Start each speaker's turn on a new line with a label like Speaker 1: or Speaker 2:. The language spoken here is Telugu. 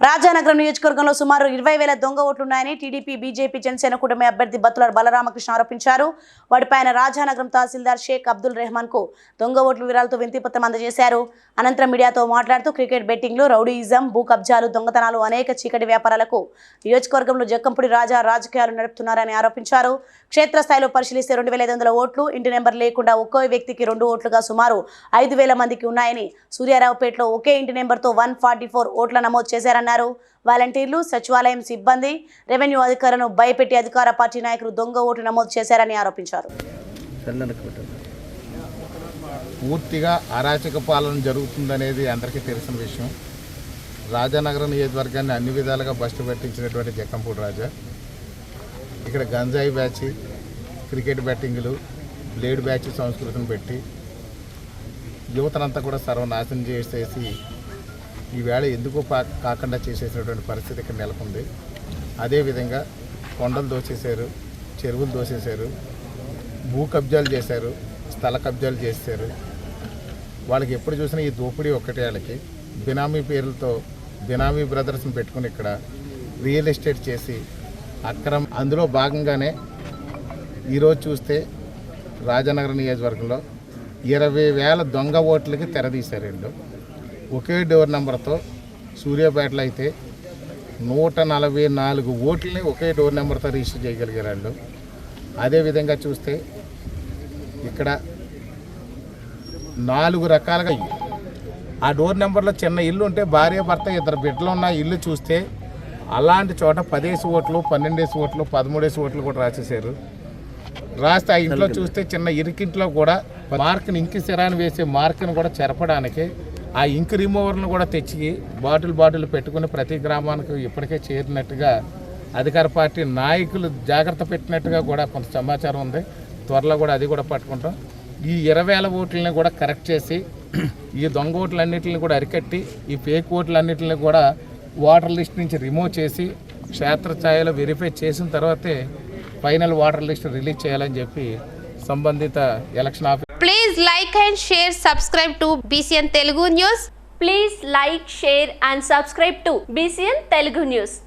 Speaker 1: రాజానగరం నియోజకవర్గంలో సుమారు ఇరవై వేల దొంగ ఓట్లున్నాయని టీడీపీ బీజేపీ జనసేన కూటమి అభ్యర్థి బత్తుల బలరామకృష్ణ ఆరోపించారు. వాటిపై ఆయన రాజానగరం తహసీల్దార్ షేక్ అబ్దుల్ రెహమాన్కు దొంగ ఓట్లు వివరాలతో వింతిపత్రం అందజేశారు. అనంతరం మీడియాతో మాట్లాడుతూ క్రికెట్ బెట్టింగ్లు రౌడీయిజం భూ కబ్జాలు దొంగతనాలు అనేక చీకటి వ్యాపారాలకు నియోజకవర్గంలో జక్కంపూడి రాజా రాజకీయాలు నడుపుతున్నారని ఆరోపించారు. క్షేత్రస్థాయిలో పరిశీలిస్తే రెండు వేల ఐదు వందల ఓట్లు ఇంటి నెంబర్ లేకుండా ఒక్కో వ్యక్తికి రెండు ఓట్లుగా సుమారు ఐదు వేల మందికి ఉన్నాయని సూర్యారావుపేటలో ఒకే ఇంటి నెంబర్తో వన్ ఫార్టీ ఫోర్ ఓట్ల నమోదు చేశారని చేశారన్నారు వాలంటీర్లు సచివాలయం సిబ్బంది రెవెన్యూ అధికారులను భయపెట్టి అధికార పార్టీ నాయకులు దొంగ ఓటు నమోదు చేశారని ఆరోపించారు.
Speaker 2: పూర్తిగా అరాచక పాలన జరుగుతుందనేది అందరికీ తెలిసిన విషయం. రాజానగరం నియోజకవర్గాన్ని అన్ని విధాలుగా బస్టు పెట్టించినటువంటి జక్కంపూడి రాజా. ఇక్కడ గంజాయి బ్యాచ్ క్రికెట్ బ్యాటింగ్లు బ్లేడ్ బ్యాచ్ సంస్కృతిని పెట్టి యువతనంతా కూడా సర్వనాశనం చేసేసి ఈవేళ ఎందుకు పా కాకుండా చేసేసినటువంటి పరిస్థితి ఇక్కడ నెలకొంది. అదేవిధంగా కొండలు దోచేశారు చెరువులు దోసేశారు భూ కబ్జాలు చేశారు స్థల కబ్జాలు చేశారు. వాళ్ళకి ఎప్పుడు చూసినా ఈ దోపిడీ ఒక్కటే వాళ్ళకి. బినామీ పేర్లతో బినామీ బ్రదర్స్ని పెట్టుకుని ఇక్కడ రియల్ ఎస్టేట్ చేసి అక్రమ అందులో భాగంగానే ఈరోజు చూస్తే రాజానగరం నియోజకవర్గంలో ఇరవై వేల దొంగ ఓట్లకి తెరదీశారు వీళ్ళు. ఒకే డోర్ నెంబర్తో సూర్యాపేటలో అయితే నూట నలభై నాలుగు ఓట్లని ఒకే డోర్ నెంబర్తో రిజిస్టర్ చేయగలిగారు వాళ్ళు. అదేవిధంగా చూస్తే ఇక్కడ నాలుగు రకాలుగా ఆ డోర్ నెంబర్లో చిన్న ఇల్లు ఉంటే భార్య భర్త ఇద్దరు బిడ్డలు ఉన్న ఇల్లు చూస్తే అలాంటి చోట పదేసి ఓట్లు పన్నెండేసి ఓట్లు పదమూడేసి ఓట్లు కూడా రాసేసారు రాస్తే ఆ ఇంట్లో చూస్తే చిన్న ఇరికింట్లో కూడా మార్క్ని ఇంకి సిరాన్ని వేసే మార్క్ని కూడా చెరపడానికి ఆ ఇంక్ రిమూవర్ను కూడా తెచ్చి బాటిల్ బాటిల్ పెట్టుకుని ప్రతి గ్రామానికి ఇప్పటికే చేరినట్టుగా అధికార పార్టీ నాయకులు జాగ్రత్త పెట్టినట్టుగా కూడా కొంత సమాచారం ఉంది. త్వరలో కూడా అది కూడా పట్టుకుంటాం. ఈ ఇరవై వేల ఓట్లని కూడా కరెక్ట్ చేసి ఈ దొంగ ఓట్లన్నింటిని కూడా అరికట్టి ఈ ఫేక్ ఓట్లన్నింటిని కూడా ఓటర్ లిస్ట్ నుంచి రిమూవ్ చేసి క్షేత్రస్థాయిలో వెరిఫై చేసిన తర్వాతే ఫైనల్ ఓటర్ లిస్ట్ రిలీజ్ చేయాలని చెప్పి సంబంధిత election office
Speaker 3: Please like and share, subscribe to BCN Telugu News.
Speaker 4: Please like, share and subscribe to BCN Telugu News.